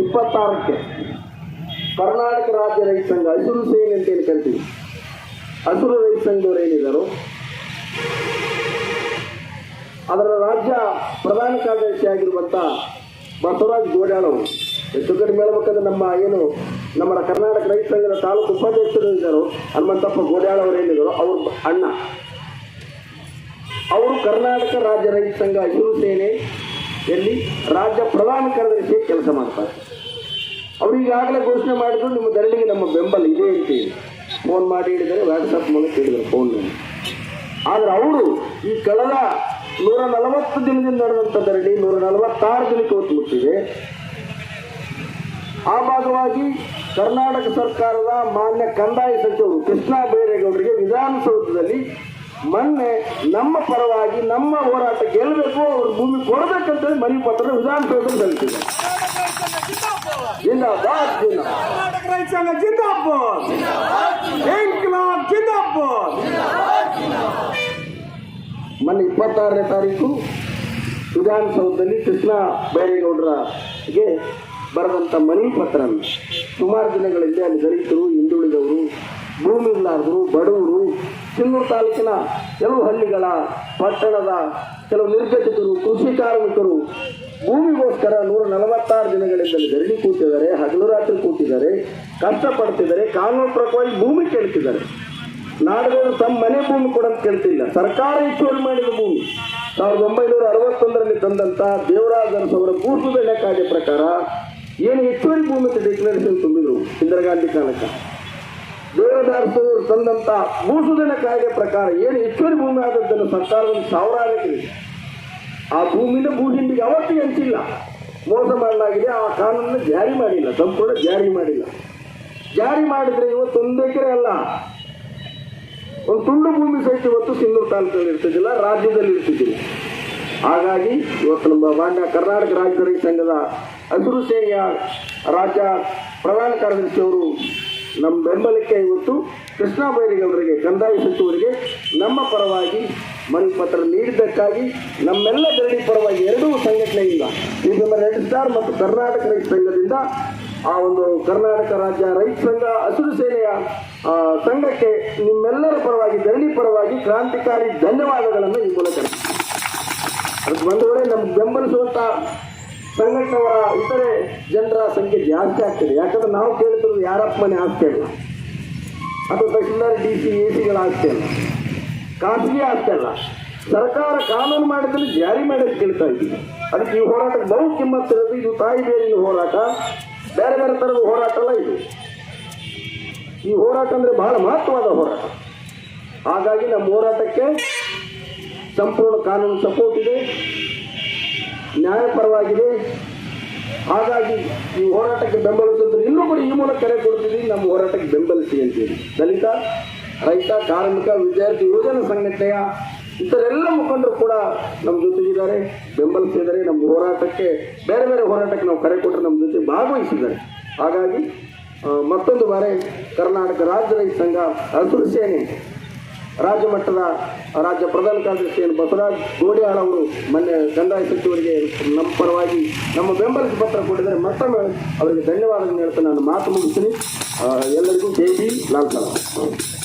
ಇಪ್ಪತ್ತಾರಕ್ಕೆ ಕರ್ನಾಟಕ ರಾಜ್ಯ ರೈತ ಸಂಘ ಹಸಿರು ಸೇನೆ ಅಂತ ಏನು ಕರಿತೀವಿ. ಹಸಿರು ರೈತ ಸಂಘದವರು ಏನಿದ್ದಾರೋ ಅದರ ರಾಜ್ಯ ಪ್ರಧಾನ ಕಾರ್ಯದರ್ಶಿ ಆಗಿರುವಂಥ ಬಸವರಾಜ್ ಗೋಡ್ಯಾಳ್ ಅವರು. ಹೆಚ್ಚು ಕಡಿಮೆ ಹೇಳ್ಬೇಕಂದ್ರೆ ನಮ್ಮ ಏನು, ನಮ್ಮ ಕರ್ನಾಟಕ ರೈತ ಸಂಘದ ತಾಲೂಕು ಉಪಾಧ್ಯಕ್ಷರು ಇದ್ದಾರೋ ಹನುಮಂತಪ್ಪ ಗೋಡ್ಯಾಳ ಅವರು ಏನಿದ್ದಾರೋ ಅವ್ರ ಅಣ್ಣ. ಅವರು ಕರ್ನಾಟಕ ರಾಜ್ಯ ರೈತ ಸಂಘ ಹಸಿರು ಸೇನೆ ಎಲ್ಲಿ ರಾಜ್ಯ ಪ್ರಧಾನ ಕಾರ್ಯದರ್ಶಿ ಕೆಲಸ ಮಾಡ್ತಾರೆ. ಅವರು ಈಗಾಗಲೇ ಘೋಷಣೆ ಮಾಡಿದ್ರು, ನಿಮ್ಮ ದರಳಿಗೆ ನಮ್ಮ ಬೆಂಬಲ ಇದೆ ಅಂತ ಹೇಳಿ. ಫೋನ್ ಮಾಡಿ ಹೇಳಿದರೆ ವ್ಯಾಟ್ಸಪ್ ಮೂಲಕ ಹೇಳಿದರು ಫೋನ್ನಲ್ಲಿ ಆದರೆ ಅವರು ಈ ಕಳೆದ ನೂರ ನಲವತ್ತು ದಿನದಿಂದ ನಡೆದಂಥ ಧರಣಿ ನೂರ ನಲವತ್ತಾರು ದಿನಕ್ಕೆ ಹೊತ್ತು ಮುಟ್ಟಿದೆ. ಆ ಭಾಗವಾಗಿ ಕರ್ನಾಟಕ ಸರ್ಕಾರದ ಮಾನ್ಯ ಕಂದಾಯ ಸಚಿವರು ಕೃಷ್ಣ ಬೈರೇಗೌಡರಿಗೆ ವಿಧಾನಸೌಧದಲ್ಲಿ ಮೊನ್ನೆ ನಮ್ಮ ಪರವಾಗಿ ನಮ್ಮ ಹೋರಾಟ ಗೆಲ್ಲಬೇಕು ಅವ್ರ ಭೂಮಿ ಕೊಡಬೇಕಂತ ಮನವಿ ಪತ್ರ ವಿಧಾನಸೌಧದಲ್ಲಿ ಸಲ್ಲಿಸಿದೆ ಜಿಂದಾಬಾದ್ ಜಿಂದಾಬಾದ್. ಜಿಂದಾಬಾದ್. ಇನ್ಕಲಾಬ್ ಜಿಂದಾಬಾದ್. ಮೊನ್ನೆ ಇಪ್ಪತ್ತಾರನೇ ತಾರೀಕು ವಿಧಾನಸೌಧದಲ್ಲಿ ಕೃಷ್ಣ ಬೈರೇಗೌಡರಿಗೆ ಬರೆದಂತ ಮನವಿ ಪತ್ರ ಸುಮಾರು ದಿನಗಳಲ್ಲಿ ಅಲ್ಲಿ ದಲಿತರು ಹಿಂದುಳಿದವರು ಭೂಮಿ ಇಲ್ಲಾರ್ದರು ಬಡವರು ಸಿನ್ನೂರು ತಾಲೂಕಿನ ಕೆಲವು ಹಳ್ಳಿಗಳ ಪಟ್ಟಣದ ಕೆಲವು ನಿರ್ಗತಿಕರು, ಕೃಷಿ ಕಾರ್ಮಿಕರು ಭೂಮಿಗೋಸ್ಕರ ನೂರ ನಲವತ್ತಾರು ದಿನಗಳಿಂದ ಅಲ್ಲಿ ಧರಣಿ ಕೂತಿದ್ದಾರೆ, ಹಗಲು ರಾತ್ರಿ ಕೂತಿದ್ದಾರೆ, ಕಷ್ಟಪಡ್ತಿದ್ದಾರೆ, ಕಾನೂನು ಪ್ರಕವಾಗಿ ಭೂಮಿ ಕೇಳ್ತಿದ್ದಾರೆ. ನಾಡುಗಳು ತಮ್ಮ ಮನೆ ಭೂಮಿ ಕೂಡ ಕೇಳ್ತಿಲ್ಲ. ಸರ್ಕಾರ ಹೆಚ್ಚುವರಿ ಮಾಡಿದ ಭೂಮಿ. ಸಾವಿರದ ಒಂಬೈನೂರ ಅರವತ್ತೊಂದರಲ್ಲಿ ತಂದಂತ ದೇವರಾಜ ಅವರ ಭೂಸುಧಾರಣೆ ಕಾಯ್ದೆ ಪ್ರಕಾರ ಏನು ಹೆಚ್ಚುವರಿ ಭೂಮಿ ಡಿಕ್ಲರೇಷನ್ ತುಂಬಿದ್ರು ಇಂದಿರಾ ಗಾಂಧಿ ಕಾಲಕ್ಕೆ? ದೇವರಾಜ ತಂದಂಥ ಭೂಸುಧಾರಣೆ ಕಾಯ್ದೆ ಪ್ರಕಾರ ಏನು ಹೆಚ್ಚುವರಿ ಭೂಮಿ ಆದದ್ದನ್ನು ಒಂದು ಸಾವಿರ ಆ ಭೂಮಿನ ಭೂಹಿಂಡಿಗೆ ಅವತ್ತಿಗೆ ಹಂಚಿಲ್ಲ ಮೋಸ ಮಾಡಲಾಗಿದೆ, ಆ ಕಾನೂನನ್ನು ಜಾರಿ ಮಾಡಿಲ್ಲ, ಸಂಪೂರ್ಣ ಜಾರಿ ಮಾಡಿಲ್ಲ. ಜಾರಿ ಮಾಡಿದ್ರೆ ಇವತ್ತು ಒಂದು ಎಕರೆ ಅಲ್ಲ, ಒಂದು ತುಂಡು ಭೂಮಿ ಸಹಿತ ಇವತ್ತು ಸಿಂಧೂರು ತಾಲೂಕಲ್ಲಿ ಇರ್ತಿದ್ದಿಲ್ಲ, ರಾಜ್ಯದಲ್ಲಿ ಇರ್ತಿದ್ದಿಲ್ಲ. ಹಾಗಾಗಿ ಇವತ್ತು ನಮ್ಮ ಮಾನ್ಯ ಕರ್ನಾಟಕ ರಾಜ್ಯ ಸಂಘದ ಹಸಿರು ಸೇನೆಯ ರಾಜ್ಯ ಪ್ರಧಾನ ಕಾರ್ಯದರ್ಶಿ ಅವರು ನಮ್ಮ ಬೆಂಬಲಕ್ಕೆ ಇವತ್ತು ಕೃಷ್ಣ ಬೈರೇಗೌಡರಿಗೆ, ಕಂದಾಯ ಸಚಿವರಿಗೆ ನಮ್ಮ ಪರವಾಗಿ ಮನವಿ ಪತ್ರ ನೀಡಿದ್ದಕ್ಕಾಗಿ ನಮ್ಮೆಲ್ಲ ಗರಡಿ ಪರವಾಗಿ ಎರಡೂ ಸಂಘಟನೆಯಿಂದ ಈಗ ರೆಡ್ ಸ್ಟಾರ್ ಮತ್ತು ಕರ್ನಾಟಕ ರೈತ ಸಂಘದಿಂದ ಆ ಒಂದು ಕರ್ನಾಟಕ ರಾಜ್ಯ ರೈತ ಸಂಘ, ಹಸಿರು ಸೇನೆಯ ಸಂಘಕ್ಕೆ ನಿಮ್ಮೆಲ್ಲರ ಪರವಾಗಿ ಧರಣಿ ಪರವಾಗಿ ಕ್ರಾಂತಿಕಾರಿ ಧನ್ಯವಾದಗಳನ್ನು ಈ ಮೂಲಕ ಅದಕ್ಕೆ ಬಂದವರೇ ನಮ್ಗೆ ಬೆಂಬಲಿಸುವಂತ ಸಂಘಟನೆಯವರ ಇತರೆ ಜನರ ಸಂಖ್ಯೆ ಜಾಸ್ತಿ ಆಗ್ತದೆ. ಯಾಕಂದ್ರೆ ನಾವು ಕೇಳ್ತಿರೋದು ಯಾರಪ್ಪ ಮನೆ ಅದು ಅಥವಾ ತಹಶೀಲ್ದಾರ್, ಡಿ ಸಿ, ಎ ಸಿಗಳ ಆಸ್ತಿ ಅಲ್ಲ ಖಾಸಗಿ ಸರ್ಕಾರ ಕಾನೂನು ಮಾಡಿದ್ರೆ ಜಾರಿ ಮಾಡೋದು ಕೇಳ್ತಾ ಇದ್ದೀವಿ. ಅದಕ್ಕೆ ಈ ಹೋರಾಟಕ್ಕೆ ಬಹು ಕಿಮ್ಮತ್ತಿರೋದು ಇದು ತಾಯಿ ಬೇರಿನ ಹೋರಾಟ. ಬೇರೆ ಬೇರೆ ಥರದ ಹೋರಾಟ ಅಲ್ಲ ಇದು. ಈ ಹೋರಾಟ ಅಂದರೆ ಬಹಳ ಮಹತ್ವವಾದ ಹೋರಾಟ. ಹಾಗಾಗಿ ನಮ್ಮ ಹೋರಾಟಕ್ಕೆ ಸಂಪೂರ್ಣ ಕಾನೂನು ಸಪೋರ್ಟ್ ಇದೆ. ನ್ಯಾಯಪರವಾಗಿದೆ ಹಾಗಾಗಿ ಈ ಹೋರಾಟಕ್ಕೆ ಬೆಂಬಲಿಸಿದ್ರೆ ಇನ್ನೂ ಕೂಡ ಈ ಮೂಲಕ ಕರೆ ಕೊಡ್ತೀವಿ. ನಮ್ಮ ಹೋರಾಟಕ್ಕೆ ಬೆಂಬಲಿಸಿ ಅಂತೇಳಿ. ದಲಿತ, ರೈತ, ಕಾರ್ಮಿಕ, ವಿದ್ಯಾರ್ಥಿ, ಯುವಜನ ಸಂಘಟನೆಯ ಇತರೆಲ್ಲ ಮುಖಂಡರು ಕೂಡ ನಮ್ಮ ಜೊತೆಗಿದ್ದಾರೆ. ಬೆಂಬಲಿಸಿದ್ದಾರೆ ನಮ್ಮ ಹೋರಾಟಕ್ಕೆ, ಬೇರೆ ಬೇರೆ ಹೋರಾಟಕ್ಕೆ ನಾವು ಕರೆ ಕೊಟ್ಟರೆ ನಮ್ಮ ಜೊತೆ ಭಾಗವಹಿಸಿದ್ದಾರೆ. ಹಾಗಾಗಿ ಮತ್ತೊಂದು ಬಾರಿ ಕರ್ನಾಟಕ ರಾಜ್ಯ ರೈತ ಸಂಘ ಹಸಿರು ಸೇನೆ ರಾಜ್ಯ ಮಟ್ಟದ ರಾಜ್ಯ ಪ್ರಧಾನ ಕಾರ್ಯದರ್ಶಿ ಬಸವರಾಜ್ ಗೋಡಿಯಾಳ್ ಅವರು ಮೊನ್ನೆ ಕಂದಾಯ ಸಚಿವರಿಗೆ ನಮ್ಮ ಪರವಾಗಿ ನಮ್ಮ ಬೆಂಬಲಿಸಿ ಪತ್ರ ಕೊಟ್ಟಿದ್ದಾರೆ. ಮತ್ತೊಮ್ಮೆ ಅವರಿಗೆ ಧನ್ಯವಾದಗಳನ್ನು ಹೇಳ್ತಾ ನಾನು ಮಾತು ಮುಗಿಸ್ತೀನಿ. ಎಲ್ಲರಿಗೂ ಜೈ ಬಿ ಲಾಲ್ ಸಲಾಂ